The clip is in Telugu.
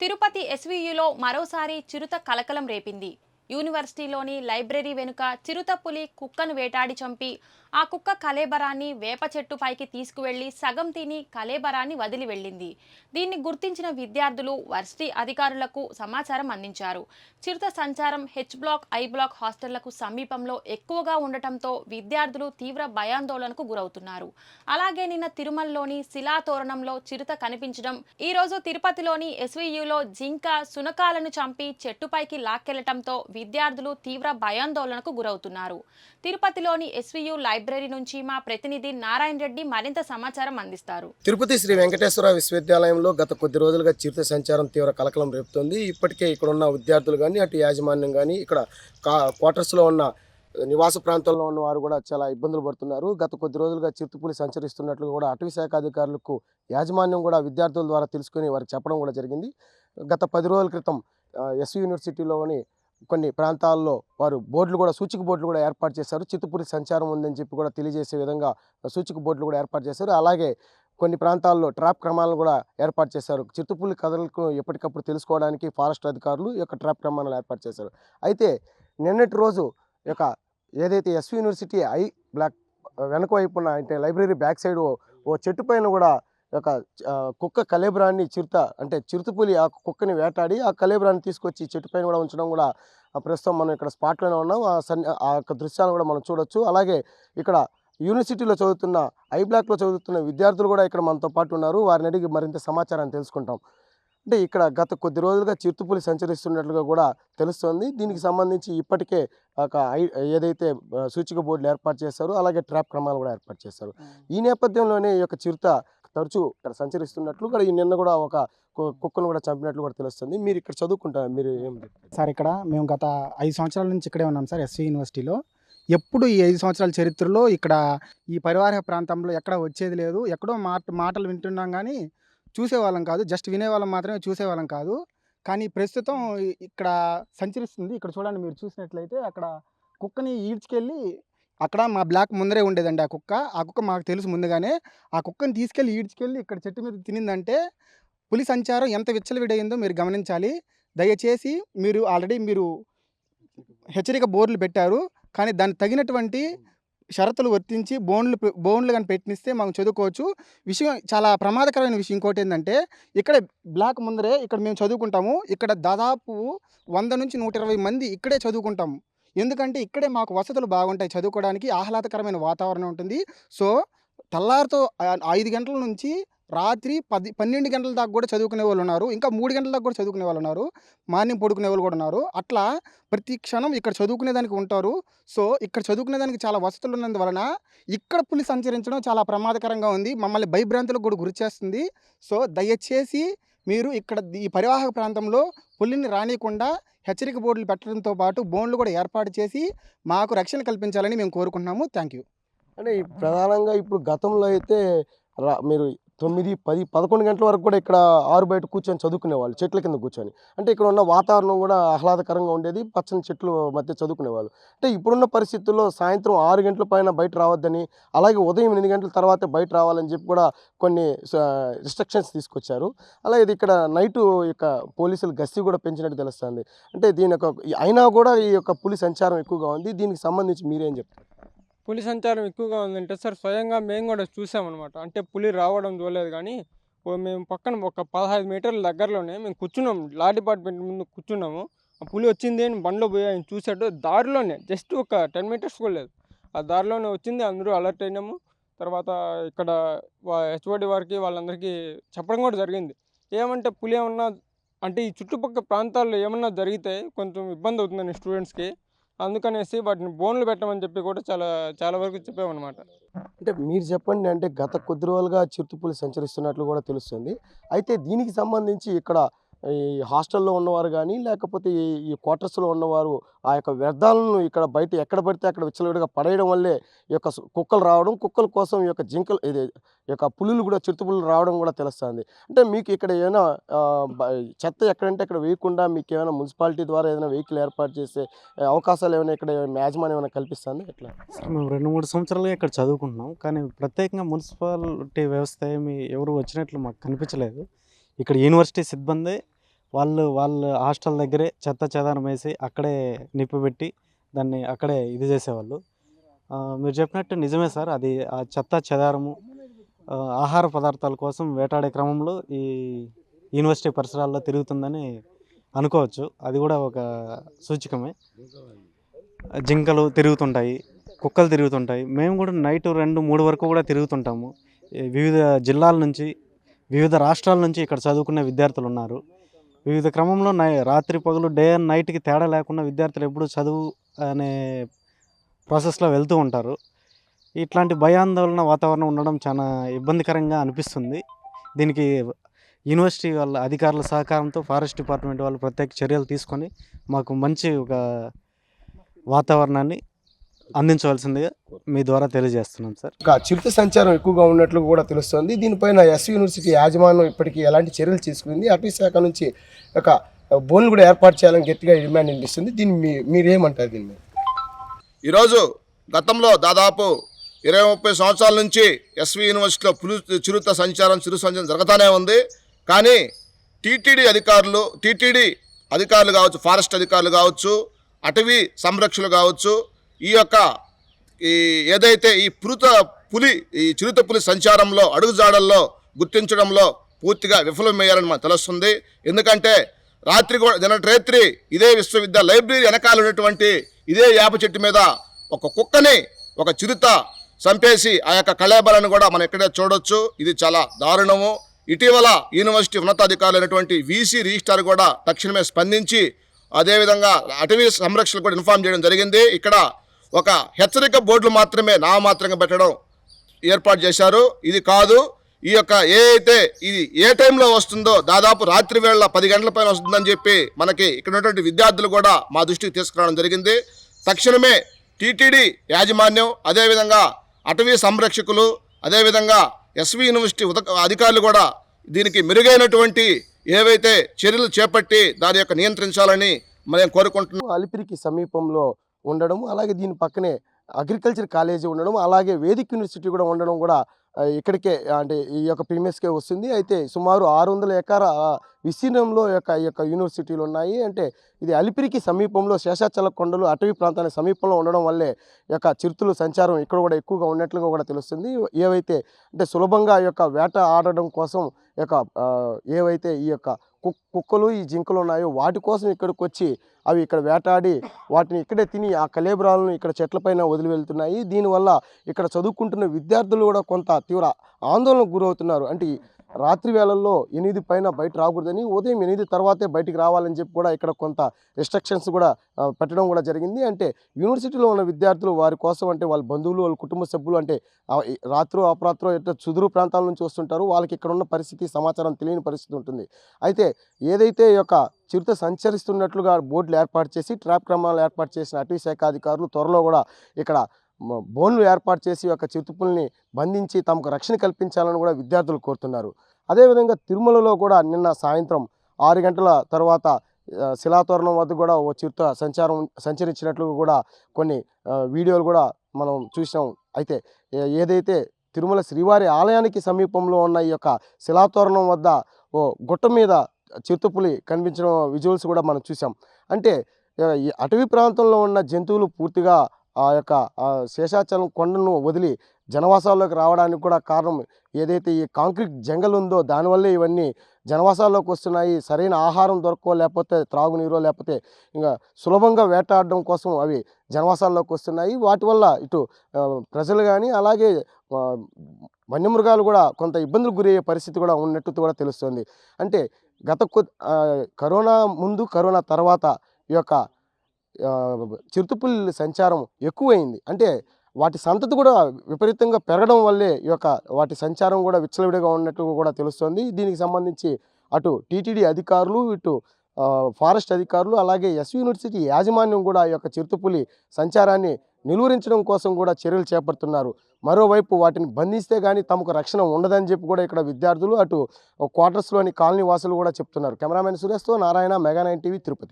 తిరుపతి ఎస్వీయులో మరోసారి చిరుత కలకలం రేపింది. యూనివర్సిటీలోని లైబ్రరీ వెనుక చిరుత పులి కుక్కను వేటాడి చంపి ఆ కుక్క కలేబరాన్ని వేప చెట్టు పైకి తీసుకువెళ్ళి సగం తిని కలేబరాన్ని వదిలి వెళ్ళింది. దీన్ని గుర్తించిన విద్యార్థులు వర్సిటీ అధికారులకు సమాచారం అందించారు. చిరుత సంచారం హెచ్ బ్లాక్ ఐ బ్లాక్ హాస్టళ్ళకు సమీపంలో ఎక్కువగా ఉండటంతో విద్యార్థులు తీవ్ర భయాందోళనకు గురవుతున్నారు. అలాగే నిన్న తిరుమలలోని శిలాతోరణంలో చిరుత కనిపించడం ఈ రోజు తిరుపతిలోని ఎస్వీయులో జింక సునకాలను చంపి చెట్టుపైకి లాక్కెళ్ళటంతో విద్యార్థులు తీవ్ర భయాందోళనకు గురవుతున్నారు. తిరుపతిలోని ఎస్వీయు లైబ్రరీ నుంచి మా ప్రతినిధి నారాయణ రెడ్డి మరింత సమాచారం అందిస్తారు. తిరుపతి శ్రీ వెంకటేశ్వర విశ్వవిద్యాలయంలో గత కొద్ది రోజులుగా చిరుత సంచారం తీవ్ర కలకలం రేపుతోంది. ఇప్పటికే ఇక్కడ ఉన్న విద్యార్థులు కానీ అటు యాజమాన్యం కానీ ఇక్కడ కా- క్వార్టర్స్లో ఉన్న నివాస ప్రాంతంలో ఉన్న వారు కూడా చాలా ఇబ్బందులు పడుతున్నారు. గత కొద్ది రోజులుగా చిరుతపులి సంచరిస్తున్నట్లు కూడా అటవీ శాఖ అధికారులకు యాజమాన్యం కూడా విద్యార్థుల ద్వారా తెలుసుకుని వారికి చెప్పడం కూడా జరిగింది. గత పది రోజుల క్రితం ఎస్ యూనివర్సిటీలోని కొన్ని ప్రాంతాల్లో వారు బోర్డులు కూడా సూచిక బోర్డులు కూడా ఏర్పాటు చేశారు. చిత్తుపురి సంచారం ఉందని చెప్పి కూడా తెలియజేసే విధంగా సూచిక బోర్డులు కూడా ఏర్పాటు చేశారు. అలాగే కొన్ని ప్రాంతాల్లో ట్రాప్ క్రమాలను కూడా ఏర్పాటు చేశారు. చిరుతపులి కథలకు ఎప్పటికప్పుడు తెలుసుకోవడానికి ఫారెస్ట్ అధికారులు ఈ యొక్క ట్రాప్ క్రమాలను ఏర్పాటు చేశారు. అయితే నిన్నటి రోజు యొక్క ఏదైతే ఎస్వి యూనివర్సిటీ ఐ బ్లాక్ వెనక వైపున అంటే లైబ్రరీ బ్యాక్ సైడ్ ఓ చెట్టు పైన కూడా ఆ, కుక్క కలేబరాన్ని చిరుత అంటే చిరుతపులి ఆ కుక్కని వేటాడి ఆ కలేబరాన్ని తీసుకొచ్చి చెట్టు పైన కూడా ఉంచడం కూడా ప్రస్తుతం మనం ఇక్కడ స్పాట్లోనే ఉన్నాం. ఆ సన్ ఆ యొక్క దృశ్యాలను కూడా మనం చూడొచ్చు. అలాగే ఇక్కడ యూనివర్సిటీలో చదువుతున్న ఐ బ్లాక్లో చదువుతున్న విద్యార్థులు కూడా ఇక్కడ మనతో పాటు ఉన్నారు. వారిని అడిగి మరింత సమాచారాన్ని తెలుసుకుంటాం. అంటే ఇక్కడ గత కొద్ది రోజులుగా చిరుతపులి సంచరిస్తున్నట్లుగా కూడా తెలుస్తోంది. దీనికి సంబంధించి ఇప్పటికే ఒక ఐ- ఏదైతే సూచిక బోర్డులు ఏర్పాటు చేశారో అలాగే ట్రాప్ క్రమాలు కూడా ఏర్పాటు చేశారు. ఈ నేపథ్యంలోనే ఈ యొక్క చిరుత తరచూ ఇక్కడ సంచరిస్తున్నట్లు ఇక్కడ నిన్న కూడా ఒక కు- కుక్కను కూడా చంపినట్లు కూడా తెలుస్తుంది. మీరు ఇక్కడ చదువుకుంటారు మీరు ఏం సార్ ఇక్కడ మేము గత ఐదు సంవత్సరాల నుంచి ఇక్కడే ఉన్నాం సార్ ఎస్వి యూనివర్సిటీలో. ఎప్పుడు ఈ ఐదు సంవత్సరాల చరిత్రలో ఇక్కడ ఈ పరివార ప్రాంతంలో ఎక్కడ వచ్చేది లేదు. ఎక్కడో మాట మాటలు వింటున్నాం కానీ చూసేవాళ్ళం కాదు. జస్ట్ వినేవాళ్ళం మాత్రమే చూసేవాళ్ళం కాదు. కానీ ప్రస్తుతం ఇక్కడ సంచరిస్తుంది. ఇక్కడ చూడండి మీరు చూసినట్లయితే అక్కడ కుక్కని ఈడ్చుకెళ్ళి అక్కడ మా బ్లాక్ ముందరే ఉండేదండి ఆ కుక్క. ఆ కుక్క మాకు తెలుసు ముందుగానే. ఆ కుక్కని తీసుకెళ్ళి ఈడ్చుకెళ్ళి ఇక్కడ చెట్టు మీద తినిందంటే పులి సంచారం ఎంత విచ్చలవిడైందో మీరు గమనించాలి. దయచేసి మీరు ఆల్రెడీ మీరు హెచ్చరిక బోర్డులు పెట్టారు. కానీ దాన్ని తగినటువంటి షరతులు వర్తించి బోన్లు బోన్లు కానీ పెట్టిస్తే మనం చదువుకోవచ్చు. విషయం చాలా ప్రమాదకరమైన విషయం ఇంకోటి ఏంటంటే ఇక్కడ బ్లాక్ ముందరే ఇక్కడ మేము చదువుకుంటాము. ఇక్కడ దాదాపు వంద నుంచి నూట ఇరవై మంది ఇక్కడే చదువుకుంటాము. ఎందుకంటే ఇక్కడే మాకు వసతులు బాగుంటాయి. చదువుకోవడానికి ఆహ్లాదకరమైన వాతావరణం ఉంటుంది. సో తెల్లారితో ఐదు గంటల నుంచి రాత్రి పది పన్నెండు గంటల దాకా కూడా చదువుకునే వాళ్ళు ఉన్నారు. ఇంకా మూడు గంటల దాకా కూడా చదువుకునే వాళ్ళు ఉన్నారు. మార్నింగ్ పడుకునే వాళ్ళు కూడా ఉన్నారు. అట్లా ప్రతి క్షణం ఇక్కడ చదువుకునేదానికి ఉంటారు. సో ఇక్కడ చదువుకునేదానికి చాలా వసతులు ఉన్నందువలన ఇక్కడ పులి సంచరించడం చాలా ప్రమాదకరంగా ఉంది. మమ్మల్ని భయభ్రాంతులకు కూడా గురి చేస్తుంది సో దయచేసి మీరు ఇక్కడ ఈ పరివాహక ప్రాంతంలో పులిని రానియకుండా హెచ్చరిక బోర్డులు పెట్టడంతో పాటు బోన్లు కూడా ఏర్పాటు చేసి మాకు రక్షణ కల్పించాలని మేము కోరుకుంటున్నాము. థ్యాంక్ యూ అంటే ప్రధానంగా ఇప్పుడు గతంలో అయితే రా- మీరు తొమ్మిది పది పదకొండు గంటల వరకు కూడా ఇక్కడ ఆరు బయట కూర్చొని చదువుకునేవాళ్ళు చెట్ల కింద కూర్చొని. అంటే ఇక్కడ ఉన్న వాతావరణం కూడా ఆహ్లాదకరంగా ఉండేది పచ్చని చెట్లు మధ్య చదువుకునేవాళ్ళు. అంటే ఇప్పుడున్న పరిస్థితుల్లో సాయంత్రం ఆరు గంటల పైన బయట రావద్దని అలాగే ఉదయం ఎనిమిది గంటల తర్వాత బయట రావాలని చెప్పి కూడా కొన్ని రిస్ట్రిక్షన్స్ తీసుకొచ్చారు. అలాగే ఇది ఇక్కడ నైటు యొక్క పోలీసులు గస్తీ కూడా పెంచినట్టు తెలుస్తుంది. అంటే దీని యొక్క అయినా కూడా ఈ యొక్క పులి సంచారం ఎక్కువగా ఉంది. దీనికి సంబంధించి మీరేం చెప్తారు? పులి సంచారం ఎక్కువగా ఉందంటే సార్ స్వయంగా మేము కూడా చూసామన్నమాట. అంటే పులి రావడం చూడలేదు కానీ ఓ మేము పక్కన ఒక పదహైదు మీటర్ల దగ్గరలోనే మేము కూర్చున్నాము లా డిపార్ట్మెంట్ ముందు కూర్చున్నాము. ఆ పులి వచ్చింది అని బండ్లో పోయి ఆయన చూశాడు. దారిలోనే జస్ట్ ఒక టెన్ మీటర్స్ కూడా లేదు. ఆ దారిలోనే వచ్చింది. అందరూ అలర్ట్ అయినాము. తర్వాత ఇక్కడ హెచ్ఓడి వారికి వాళ్ళందరికీ చెప్పడం కూడా జరిగింది. ఏమంటే పులి ఏమన్నా అంటే ఈ చుట్టుపక్కల ప్రాంతాల్లో ఏమన్నా జరిగితే కొంచెం ఇబ్బంది అవుతుందండి స్టూడెంట్స్కి అందుకనేసి వాటిని బోన్లు పెట్టమని చెప్పి కూడా చాలా చాలా వరకు చెప్పామన్నమాట. అంటే మీరు చెప్పండి అంటే గత కొద్ది రోజులుగా చిరుతపులి సంచరిస్తున్నట్లు కూడా తెలుస్తుంది. అయితే దీనికి సంబంధించి ఇక్కడ ఈ హాస్టల్లో ఉన్నవారు కానీ లేకపోతే ఈ క్వార్టర్స్లో ఉన్నవారు ఆ యొక్క వ్యర్థాలను ఇక్కడ బయట ఎక్కడ పడితే అక్కడ విచ్చలవిడిగా పడేయడం వల్లే ఈ యొక్క కుక్కలు రావడం కుక్కల కోసం ఈ యొక్క జింకలు ఇది ఈ యొక్క పులులు కూడా చిరుతపులు రావడం కూడా తెలుస్తుంది. అంటే మీకు ఇక్కడ ఏమైనా చెత్త ఎక్కడంటే అక్కడ వేయకుండా మీకు ఏమైనా మున్సిపాలిటీ ద్వారా ఏదైనా వెహికల్ ఏర్పాటు చేసే అవకాశాలు ఏమైనా ఇక్కడ యాజమాన్యం ఏమైనా కల్పిస్తుంది ఎట్లా మేము రెండు మూడు సంవత్సరాలుగా ఇక్కడ చదువుకుంటున్నాం. కానీ ప్రత్యేకంగా మున్సిపాలిటీ వ్యవస్థ ఏమి ఎవరు వచ్చినట్లు మాకు కనిపించలేదు. ఇక్కడ యూనివర్సిటీ సిబ్బంది వాళ్ళు వాళ్ళ హాస్టల్ దగ్గరే చెత్త చెదారం వేసి అక్కడే నిప్పిపెట్టి దాన్ని అక్కడే ఇది చేసేవాళ్ళు. మీరు చెప్పినట్టు నిజమే సార్. అది ఆ చెత్త చెదారము ఆహార పదార్థాల కోసం వేటాడే క్రమంలో ఈ యూనివర్సిటీ పరిసరాల్లో తిరుగుతుందని అనుకోవచ్చు. అది కూడా ఒక సూచికమే. జింకలు తిరుగుతుంటాయి కుక్కలు తిరుగుతుంటాయి. మేము కూడా నైట్ రెండు మూడు వరకు కూడా తిరుగుతుంటాము. వివిధ జిల్లాల నుంచి వివిధ రాష్ట్రాల నుంచి ఇక్కడ చదువుకునే విద్యార్థులు ఉన్నారు. వివిధ క్రమంలో నై రాత్రి పగలు డే అండ్ నైట్కి తేడా లేకుండా విద్యార్థులు ఎప్పుడు చదువు అనే ప్రాసెస్లో వెళ్తూ ఉంటారు. ఇట్లాంటి భయాందోళన వాతావరణం ఉండడం చాలా ఇబ్బందికరంగా అనిపిస్తుంది. దీనికి యూనివర్సిటీ వాళ్ళ అధికారుల సహకారంతో ఫారెస్ట్ డిపార్ట్మెంట్ వాళ్ళు ప్రత్యేక చర్యలు తీసుకొని మాకు మంచి ఒక వాతావరణాన్ని అందించవలసిందిగా మీ ద్వారా తెలియజేస్తున్నాం సార్. చిరుత సంచారం ఎక్కువగా ఉన్నట్లు కూడా తెలుస్తోంది. దీనిపైన ఎస్ యూనివర్సిటీ యాజమాన్యం ఇప్పటికీ ఎలాంటి చర్యలు తీసుకుంది. అటవీ శాఖ నుంచి ఒక బోన్లు కూడా ఏర్పాటు చేయాలని గట్టిగా డిమాండ్ వినిపిస్తుంది దీన్ని మీ మీరేమంటారు దీన్ని? ఈరోజు గతంలో దాదాపు ఇరవై ముప్పై సంవత్సరాల నుంచి ఎస్వి యూనివర్సిటీలో పులు చిరుత సంచారం చిరు సంచారం జరుగుతూనే ఉంది. కానీ టీటీడీ అధికారులు టీటీడీ అధికారులు కావచ్చు ఫారెస్ట్ అధికారులు కావచ్చు అటవీ సంరక్షకులు కావచ్చు ఈ యొక్క ఈ ఏదైతే ఈ పురుత పులి ఈ చిరుత పులి సంచారంలో అడుగుజాడల్లో గుర్తించడంలో పూర్తిగా విఫలమయ్యారని మనకు తెలుస్తుంది. ఎందుకంటే రాత్రి కూడా నిన్నటి రాత్రి ఇదే విశ్వవిద్యాలయ లైబ్రరీ వెనకాల ఉన్నటువంటి ఇదే వేప చెట్టు మీద ఒక కుక్కని ఒక చిరుత చంపేసి ఆ యొక్క కళేబరాన్ని కూడా మనం ఇక్కడే చూడొచ్చు. ఇది చాలా దారుణము. ఇటీవల యూనివర్సిటీ ఉన్నతాధికారులైనటువంటి వీసీ రిజిస్టార్ కూడా తక్షణమే స్పందించి అదేవిధంగా అటవీ సంరక్షణ కూడా ఇన్ఫార్మ్ చేయడం జరిగింది. ఇక్కడ ఒక హెచ్చరిక బోర్డులు మాత్రమే నామమాత్రంగా పెట్టడం ఏర్పాటు చేశారు. ఇది కాదు ఈ యొక్క ఏ అయితే ఇది ఏ టైంలో వస్తుందో దాదాపు రాత్రి వేళ పది గంటల పైన వస్తుందని చెప్పి మనకి ఇక్కడ ఉన్నటువంటి విద్యార్థులు కూడా మా దృష్టికి తీసుకురావడం జరిగింది. తక్షణమే టీటీడీ యాజమాన్యం అదేవిధంగా అటవీ సంరక్షకులు అదేవిధంగా ఎస్వి యూనివర్సిటీ ఉద అధికారులు కూడా దీనికి మెరుగైనటువంటి ఏవైతే చర్యలు చేపట్టి దాని యొక్క నియంత్రించాలని మనం కోరుకుంటున్నాం. అలిపిరికి సమీపంలో ఉండడం అలాగే దీని పక్కనే అగ్రికల్చర్ కాలేజీ ఉండడం అలాగే వేదిక్ యూనివర్సిటీ కూడా ఉండడం కూడా ఇక్కడికే అంటే ఈ యొక్క ప్రీమియస్కే వస్తుంది. అయితే సుమారు ఆరు వందల ఎకర విస్తీర్ణంలో యొక్క ఈ యొక్క యూనివర్సిటీలు ఉన్నాయి. అంటే ఇది అలిపిరికి సమీపంలో శేషాచల కొండలు అటవీ ప్రాంతానికి సమీపంలో ఉండడం వల్లే యొక్క చిరుతులు సంచారం ఇక్కడ కూడా ఎక్కువగా ఉన్నట్లుగా కూడా తెలుస్తుంది. ఏవైతే అంటే సులభంగా ఈ యొక్క వేట ఆడడం కోసం యొక్క ఏవైతే ఈ యొక్క కుక్కలు ఈ జింకలు ఉన్నాయో. వాటి కోసం ఇక్కడికి వచ్చి అవి ఇక్కడ వేటాడి వాటిని ఇక్కడే తిని ఆ కలేబరాలను ఇక్కడ చెట్లపైన వదిలి వెళ్తున్నాయి. దీనివల్ల ఇక్కడ చదువుకుంటున్న విద్యార్థులు కూడా కొంత తీవ్ర ఆందోళనకు గురవుతున్నారు. అంటే రాత్రి వేళల్లో ఎనిమిది పైన బయట రాకూడదని ఉదయం ఎనిమిది తర్వాతే బయటికి రావాలని చెప్పి కూడా ఇక్కడ కొంత రిస్ట్రిక్షన్స్ కూడా పెట్టడం కూడా జరిగింది. అంటే యూనివర్సిటీలో ఉన్న విద్యార్థులు వారి కోసం అంటే వాళ్ళ బంధువులు వాళ్ళ కుటుంబ సభ్యులు అంటే రాత్రో అపరాత్రో ఇట్లా చుదురు ప్రాంతాల నుంచి వస్తుంటారు వాళ్ళకి ఇక్కడ ఉన్న పరిస్థితి సమాచారం తెలియని పరిస్థితి ఉంటుంది. అయితే ఏదైతే యొక్క చిరుత సంచరిస్తున్నట్లుగా బోర్డులు ఏర్పాటు చేసి ట్రాప్ క్రమాలు ఏర్పాటు చేసిన అటవీ శాఖ అధికారులు త్వరలో కూడా ఇక్కడ బోన్లు ఏర్పాటు చేసి యొక్క చిరుతుపుల్ని బంధించి తమకు రక్షణ కల్పించాలని కూడా విద్యార్థులు కోరుతున్నారు. అదేవిధంగా తిరుమలలో కూడా నిన్న సాయంత్రం ఆరు గంటల తర్వాత శిలాతోరణం వద్ద కూడా ఓ చిరుత సంచారం సంచరించినట్లు కూడా కొన్ని వీడియోలు కూడా మనం చూసాం అయితే ఏదైతే తిరుమల శ్రీవారి ఆలయానికి సమీపంలో ఉన్న ఈ యొక్క శిలాతోరణం వద్ద ఓ గుట్ట మీద చిరుతపులి కనిపించడం విజువల్స్ కూడా మనం చూసాం. అంటే ఈ అటవీ ప్రాంతంలో ఉన్న జంతువులు పూర్తిగా ఆ యొక్క శేషాచలం కొండను వదిలి జనవాసాల్లోకి రావడానికి కూడా కారణం ఏదైతే ఈ కాంక్రీట్ జంగల్ ఉందో దానివల్లే ఇవన్నీ జనవాసాల్లోకి వస్తున్నాయి. సరైన ఆహారం దొరకో లేకపోతే త్రాగునీరో లేకపోతే ఇంకా సులభంగా వేటాడడం కోసం అవి జనవాసాల్లోకి వస్తున్నాయి. వాటి వల్ల ఇటు ప్రజలు కానీ అలాగే వన్యమృగాలు కూడా కొంత ఇబ్బందులు గురయ్యే పరిస్థితి కూడా ఉన్నట్టు కూడా తెలుస్తుంది. అంటే గత కొ కరోనా ముందు కరోనా తర్వాత ఈ యొక్క చిరుతపుల్లి సంచారం ఎక్కువైంది. అంటే వాటి సంతతి కూడా విపరీతంగా పెరగడం వల్లే ఈ యొక్క వాటి సంచారం కూడా విచ్చలవిడిగా ఉన్నట్టు కూడా తెలుస్తుంది. దీనికి సంబంధించి అటు టీటీడీ అధికారులు ఇటు ఫారెస్ట్ అధికారులు అలాగే ఎస్ యూనివర్సిటీ యాజమాన్యం కూడా ఈ యొక్క చిరుతపులి సంచారాన్ని నిలువరించడం కోసం కూడా చర్యలు చేపడుతున్నారు. మరోవైపు వాటిని బంధిస్తే కానీ తమకు రక్షణ ఉండదని చెప్పి కూడా ఇక్కడ విద్యార్థులు అటు క్వార్టర్స్లోని కాలనీ వాసులు కూడా చెప్తున్నారు. Cameraman సురేష్తో Narayana mega nine TV Tirupati.